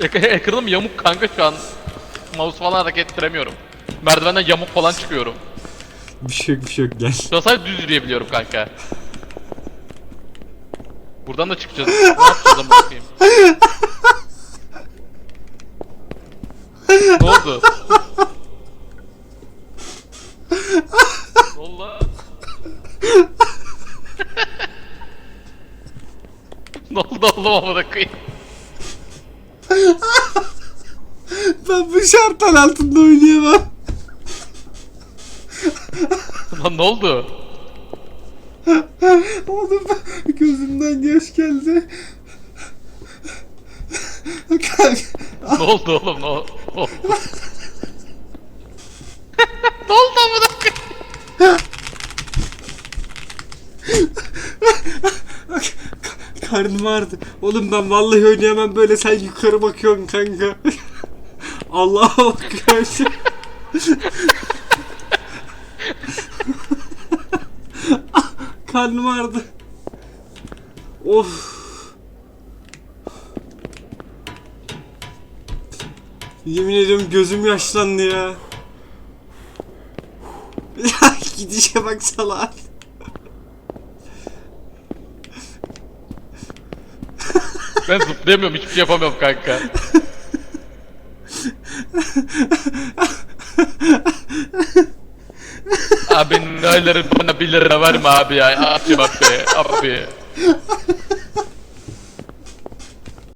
Ek ekranım yamuk kanka şu an. Mouse falan hareket ettiremiyorum. Merdivenden yamuk falan çıkıyorum. Bir şey yok bir şey yok gel. Şu an sadece düz yürüyebiliyorum kanka. Buradan da çıkacağız. ne yapacağız ama bakayım. ne oldu? ne oldu lan? ne oldu oğlum amına koyayım? Ben bu şartlar altında oynayamam. Lan ne oldu? Oğlum gözümden yaş geldi. Ne oldu oğlum ne oldu? Ne oldu, ne oldu amına koyayım? Karnım ağrıdı. Oğlum ben vallahi oynayamam böyle sen yukarı bakıyorsun kanka. Allah'a bakıyorsun. Karnım ağrıdı. Of. Yemin ediyorum gözüm yaşlandı ya. Ya gidişe bak salak. Ben zıplayamıyorum hiçbir şey yapamıyorum kanka. abi neleri bana 1 lira verme abi ya. Abi abi abi.